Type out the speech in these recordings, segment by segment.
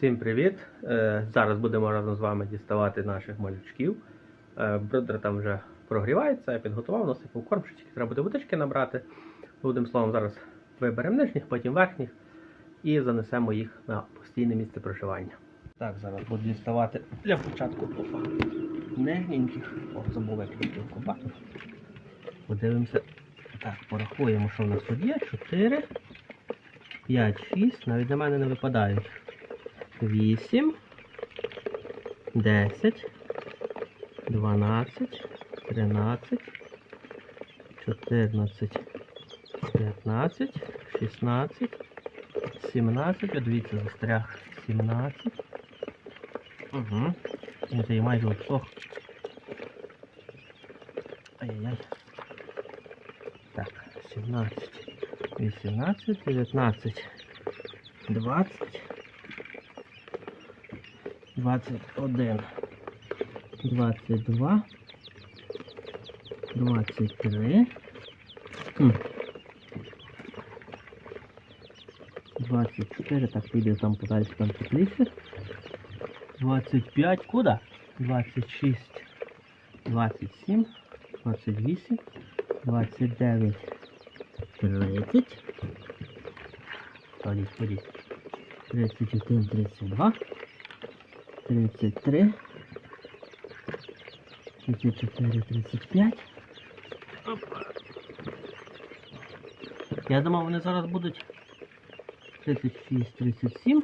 Всім привіт! Е, Зараз будемо разом з вами діставати наших малючків. Е, Брудер там вже прогрівається, я підготував, насипав кормчики, треба буде водички набрати. Одним словом, зараз виберемо нижніх, потім верхніх і занесемо їх на постійне місце проживання. Так, зараз буду діставати для початку опа, нижненьких. О, забув виключити кубату. Подивимося. Так, порахуємо, що в нас тут є. 4, 5, 6, навіть на мене не випадають. 8, 10, 12, 13, 14, 15, 16, 17, а дивіться, застряг. 17. Угу. Він вже і майже обсох. Ай-яй-яй. Так, 17, 18, 19, 20. 21, 22, 23, хм, 24, так піде там подалі там тепліше. 25, куди? 26, 27, 28, 29, 30. Ходіть, ходіть. 31, 32. 33, 34, 35. Опа. Я думав, вони зараз будуть 36, 37.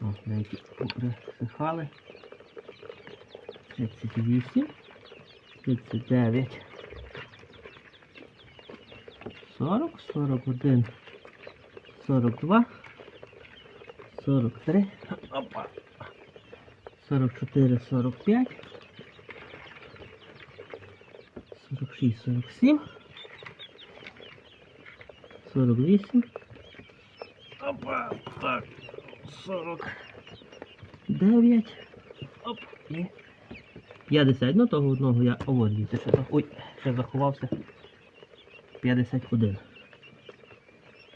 О, деякі присихали. 38, 39, 40, 41, 42, 43. Опа. 44, 45, 46, 47, 48, опа, так, 49, оп, і 50. Ну того одного я оводіться, що. Ой, ще заховався. 51.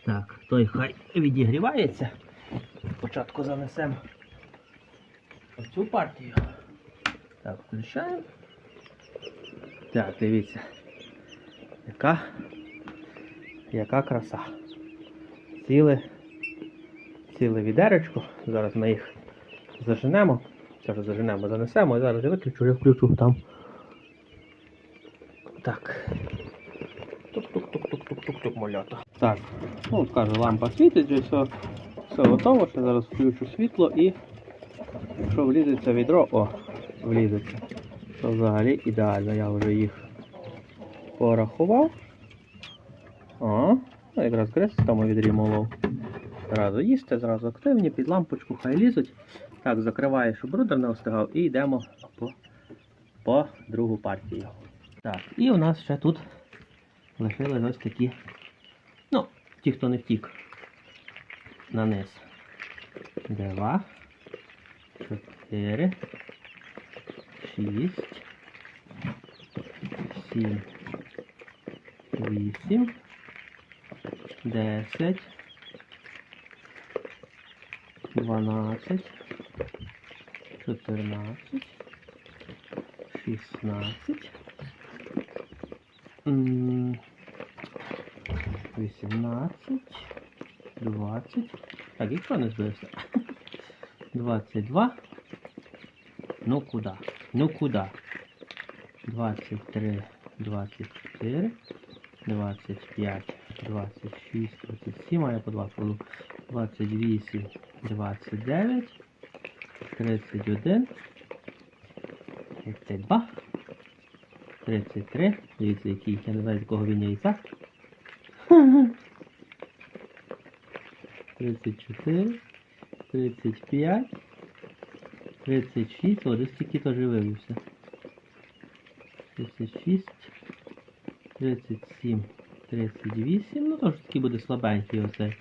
Так, той хай відігрівається. Спочатку занесемо оцю партію. Так, включаємо. Так, дивіться. Яка, яка краса. Ціле, ціле відеречко. Зараз ми їх заженемо. Зараз заженемо, занесемо і зараз я виключу, я включу там. Так. Тук-тук-тук-тук-тук-тук-тук малята. Так, ну кажу, лампа світить, вже все, все готово. Ще зараз включу світло і Якщо влізеться відро, о, влізеться, то взагалі ідеально. Я вже їх порахував. О, ну якраз крест там відрі молов. Зразу їсти, зразу активні, під лампочку хай лізуть. Так, закриваю, щоб брудер не остигав, і йдемо по, по другу партію. Так, і у нас ще тут лишились ось такі. Ну, ті, хто не втік. На низ. Два чотири, шість, сім, вісім, десять, дванадцять, чотирнадцять, шістнадцять, м, вісімнадцять, двадцять. Так, якщо не збився. 22. Ну куда? Ну куда? 23, 24, 25, 26, 27, а я по 2 кладу. 28, 29, 31, 32, 33. Дивіться, який, я не знаю, з він яйця. 34. 35, 36, о, десь тільки теж вивівся. 36, 37, 38, ну теж такий буде слабенький оцей.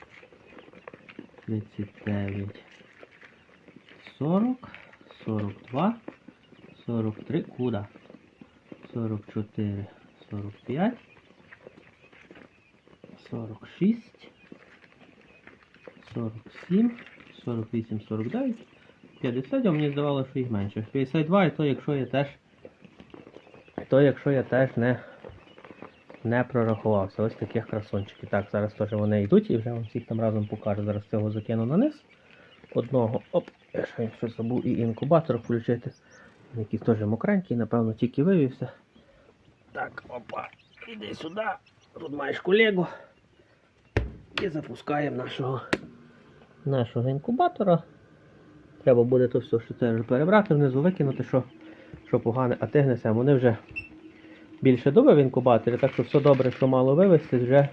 39, 40, 42, 43, куда? 44, 45, 46, 47, 48, 49, 50, а мені здавалося, що їх менше. 52 і то, якщо я теж. То якщо я теж не, не прорахувався. Ось таких красунчиків. Так, зараз теж вони йдуть і вже вам всіх там разом покажу. Зараз цього закину на низ. Одного. Оп, я ще щось забув і інкубатор включити. Якийсь теж мокренький, напевно, тільки вивівся. Так, опа, іди сюди. Тут маєш колегу. І запускаємо нашого, нашого інкубатора. Треба буде то все, що це вже перебрати, внизу викинути, що, що погане, а ти. Вони вже більше доби в інкубаторі, так що все добре, що мало вивезти, вже.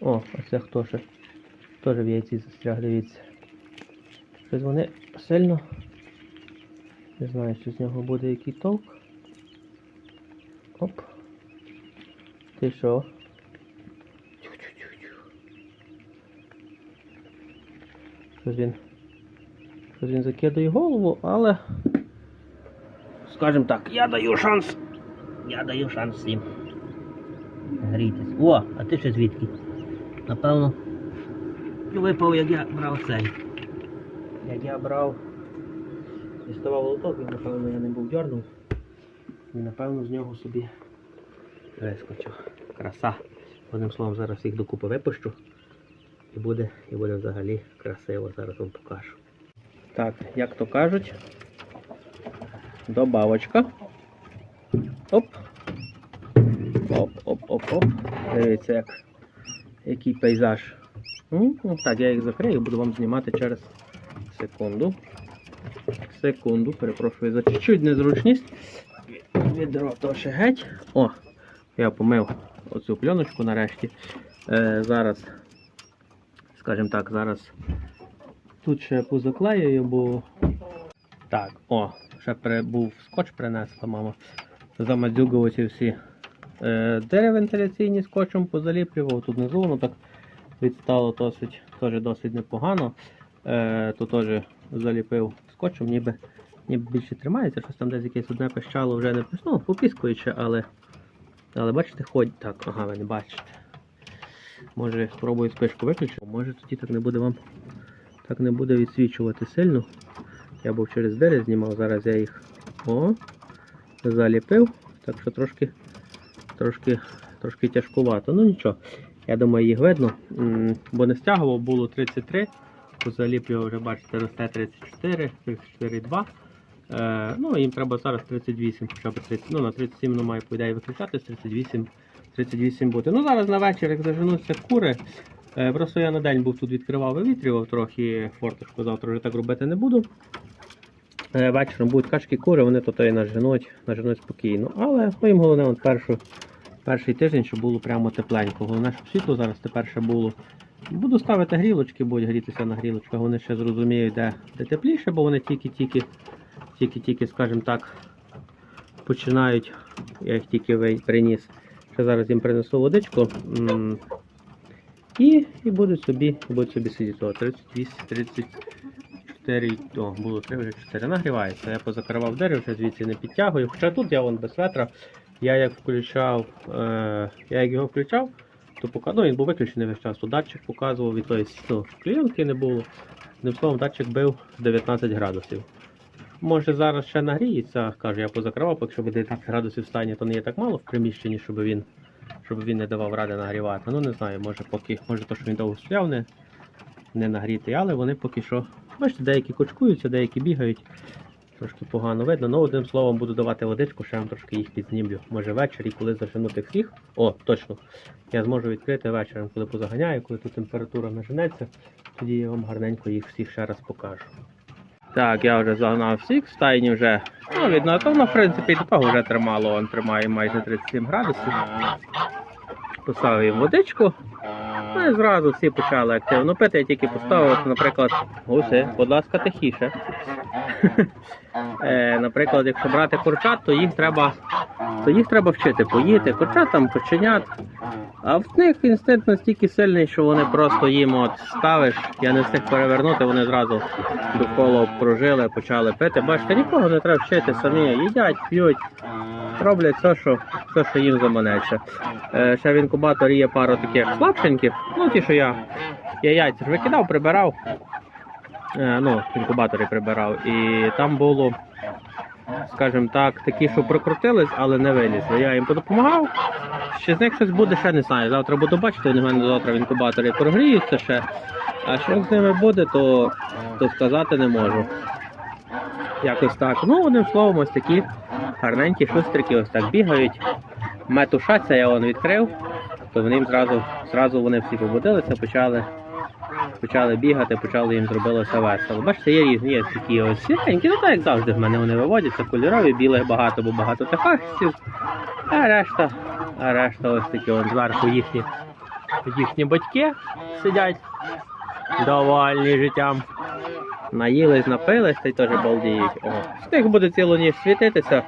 О, а це хто ще? Теж в яйці застряг, дивіться. Щось вони сильно. Не знаю, чи з нього буде який толк. Оп. Ти що? Щось він. Щось він закидає голову, але. Скажем так, я даю шанс. Я даю шанс всім. Грійтесь. О, а ти ще звідки? Напевно. Випав, як я брав цей. Як я брав. Діставав лоток, і напевно я не був дьорнув. І напевно з нього собі вискочив. Краса. Одним словом, зараз їх докупи випущу. І буде, і буде взагалі красиво. Зараз вам покажу. Так, як то кажуть, добавочка. Оп. Оп, оп, оп, оп. Дивіться, як, який пейзаж. Ну, так, я їх закрию, буду вам знімати через секунду. Секунду, перепрошую за чуть-чуть незручність. Відро то геть. О, я помив оцю пленочку нарешті. Е, зараз, скажімо так, зараз тут ще позаклеюю, бо. Так, о, ще був скотч принесла мама. Замадзюгав ці всі е, дерева вентиляційні скотчем позаліплював. Тут внизу воно так відстало досить, теж досить непогано. Е, тут теж заліпив скотчем, ніби, ніби більше тримається, щось там десь якесь одне пищало вже не ну, попіскуючи, але, але бачите, ходь так, ага, ви не бачите. Може спробую спишку виключити, може тоді так не буде вам так не буде відсвічувати сильно. Я був через дерево знімав, зараз я їх о, заліпив, так що трошки, трошки, трошки тяжкувато. Ну нічого, я думаю, їх видно, бо не стягував, було 33, то заліплював вже, бачите, росте 34, 34,2. Е, ну, їм треба зараз 38, хоча б 30, ну на 37 ну, має по ідеї виключатись, 38, 38 бути. Ну зараз на вечір, як заженуться кури, е, просто я на день був тут відкривав, вивітрював трохи форточку, завтра вже так робити не буду. Е, вечором будуть качки кури, вони то і наженуть, наженуть спокійно. Але ну, їм головне от першу, перший тиждень, щоб було прямо тепленько. Головне, щоб світло зараз тепер було. Буду ставити грілочки, будуть грітися на грілочках. Вони ще зрозуміють, де, де тепліше, бо вони тільки-тільки, тільки-тільки, скажімо так, починають. Я їх тільки приніс. Ще зараз їм принесу водичку. І, і будуть собі, будуть собі сидіти. 38, 34, о, було 3, вже 4 нагрівається. Я позакривав дерево, вже звідси не підтягую. Хоча тут я вон без ветра. Я як включав, е, я як його включав, то пока, ну, він був виключений весь час, то датчик показував, і то ну, клієнтки не було. Одним словом, датчик бив 19 градусів. Може зараз ще нагріється, кажу, я позакривав, якщо буде 19 градусів стані, то не є так мало в приміщенні, щоб він, щоб він не давав ради нагрівати. Ну не знаю, може поки, може то, що він довго стояв, не, не нагрітий, але вони поки що. Бачите, деякі кучкуються, деякі бігають. Трошки погано видно. Ну, одним словом, буду давати водичку, ще вам трошки їх підзнімлю. Може ввечері, коли заженути всіх. О, точно. Я зможу відкрити вечором, коли позаганяю, коли тут температура наженеться, тоді я вам гарненько їх всіх ще раз покажу. Так, я вже загнав всіх, в стайні вже, ну, видно, то, ну, в принципі, і того вже тримало, він тримає майже 37 градусів. Поставив їм водичку. Ну і зразу всі почали активно пити. Я тільки поставив, наприклад, гуси, будь ласка, тихіше. Е, наприклад, якщо брати курчат, то їх треба, то їх треба вчити поїти. Курчат там. А в них інстинкт настільки сильний, що вони просто їм от ставиш, я не встиг перевернути, вони зразу довкола обкружили, почали пити. Бачите, нікого не треба вчити, самі їдять, п'ють, роблять все, що, все, що їм заманеться. Е, ще в інкубаторі є пара таких слабшеньких, ну ті, що я, я яйця ж викидав, прибирав. Е, ну, в інкубаторі прибирав. І там було, скажімо так, такі, що прокрутились, але не вилізли. Я їм допомагав. Ще з них щось буде, ще не знаю. Завтра буду бачити, вони в мене завтра в інкубаторі прогріються ще. А що з ними буде, то, то сказати не можу. Якось так. Ну, одним словом, ось такі гарненькі шустрики ось так бігають. Метушаться я вон відкрив, то вони їм зразу, зразу вони всі побудилися, почали, почали бігати, почали їм зробилося весело. Бачите, є різні, є такі ось сіренькі, ну так як завжди в мене вони виводяться, кольорові, білих багато, бо багато техасців. А решта, а решта ось такі от зверху їхні, їхні батьки сидять довольні життям. Наїлись, напились та й теж балдіють. З них буде цілу ніч світитися.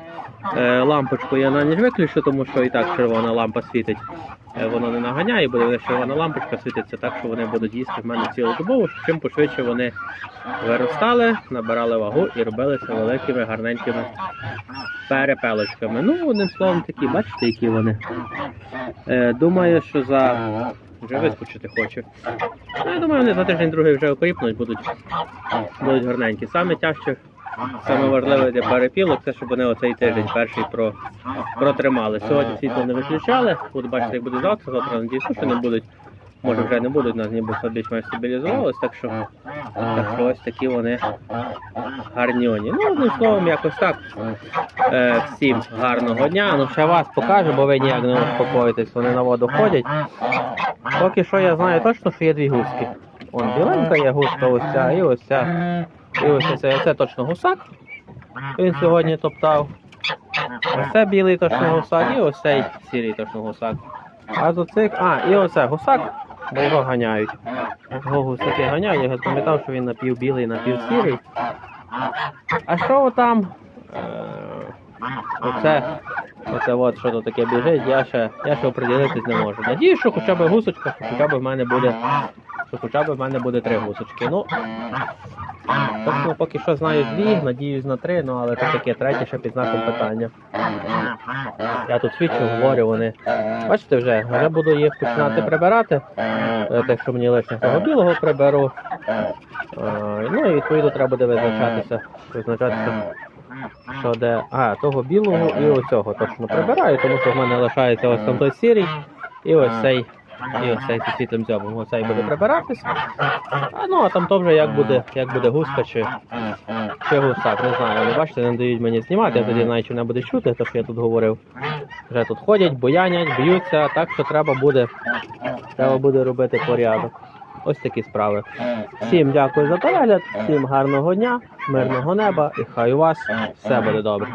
Е, лампочку я на ніч виключу, тому що і так червона лампа світить. Е, воно не наганяє, буде червона лампочка світиться так, що вони будуть їсти в мене цілодобово, чим пошвидше вони виростали, набирали вагу і робилися великими, гарненькими перепелочками. Ну, одним словом, такі, бачите, які вони. Е, думаю, що за. Вже вискочити хочу. Ну, я думаю, вони за тиждень другий вже окріпнуть, будуть, будуть гарненькі. Саме тяжче, саме для перепілок, це щоб вони оцей тиждень перший про, протримали. Сьогодні світло не виключали, буду бачити, як буде завтра, завтра надіюся, що не будуть. Може вже не будуть, нас ніби більш-менш стабілізувалось, так що, так що ось такі вони гарньоні. Ну, одним словом, якось так. Е, всім гарного дня. Ну ще вас покажу, бо ви ніяк не успокоїтесь, вони на воду ходять. Поки що я знаю точно, що є дві гуски. Вон біленька є гуска, ось ця і ось ця. Ось це, це точно гусак. Він сьогодні топтав. Ось це білий точно гусак, і ось сірий точно гусак. А з оцих. А, і оце гусак, бо його ганяють. Його гусаки ганяють, я пам'ятав, що він напівбілий, напівсірий. А що там? Е, оце, оце от що тут таке біжить, я ще, я ще оприділитись не можу. Надіюсь, що хоча б гусочка, хоча б в мене буде, що хоча б в мене буде три гусочки. Ну, точно поки що знаю дві, надіюсь на три, ну але це таке третє ще під знаком питання. Я тут свідчу, говорю, вони. Бачите вже, вже буду їх починати прибирати. Е, Так що мені лише того білого приберу. Е, Ну і відповідно треба буде визначатися. Визначатися, що де. А, того білого і оцього точно прибираю, тому що в мене лишається ось там той сірий і ось цей. І ось цей світлим дзьобом. Оцей буде прибиратись. А ну а там то вже як буде, як буде гуска чи, чи гусак, не знаю. Вони бачите, не дають мені знімати, я тоді знаю, чи не буде чути, те, що я тут говорив. Вже тут ходять, буянять, б'ються, так що треба буде, треба буде робити порядок. Ось такі справи. Всім дякую за перегляд, всім гарного дня, мирного неба і хай у вас все буде добре.